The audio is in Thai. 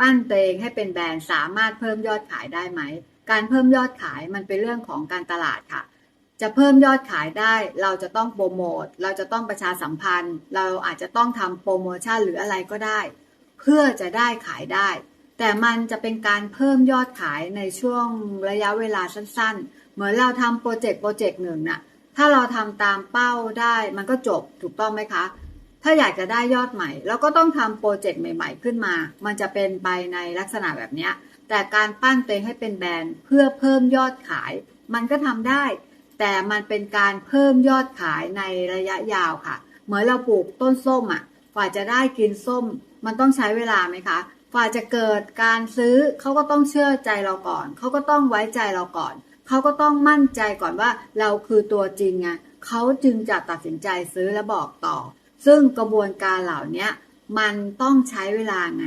ปั้นตัวเองให้เป็นแบรนด์สามารถเพิ่มยอดขายได้ไหม การเพิ่มยอดขายมันเป็นเรื่องของการตลาดค่ะ จะเพิ่มยอดขายได้เราจะต้องโปรโมทเราจะต้องประชาสัมพันธ์ เราอาจจะต้องทำโปรโมชั่นหรืออะไรก็ได้ เพื่อจะได้ขายได้ แต่มันจะเป็นการเพิ่มยอดขายในช่วงระยะเวลาสั้น ๆ เหมือนเราทำโปรเจกต์โปรเจกต์หนึ่งน่ะถ้าเราทำตามเป้าได้มันก็จบถูกต้องไหมคะ ถ้าอยากจะได้ยอดใหม่ เราก็ต้องทำโปรเจกต์ใหม่ ๆ ขึ้นมา มันจะเป็นไปในลักษณะแบบนี้ แต่การปั้นตัวเองให้เป็นแบรนด์เพื่อเพิ่มยอดขาย มันก็ทำได้ แต่มันเป็นการเพิ่มยอดขายในระยะยาวค่ะ เหมือนเราปลูกต้นส้มอะ กว่าจะได้กินส้ม มันต้องใช้เวลาไหมคะกว่าจะเกิดการซื้อเขาก็ต้องเชื่อใจเราก่อน เขาก็ต้องไว้ใจเราก่อน เขาก็ต้องมั่นใจก่อนว่าเราคือตัวจริงไงเขาจึงจะตัดสินใจซื้อและบอกต่อ ซึ่งกระบวนการเหล่านี้มันต้องใช้เวลาไง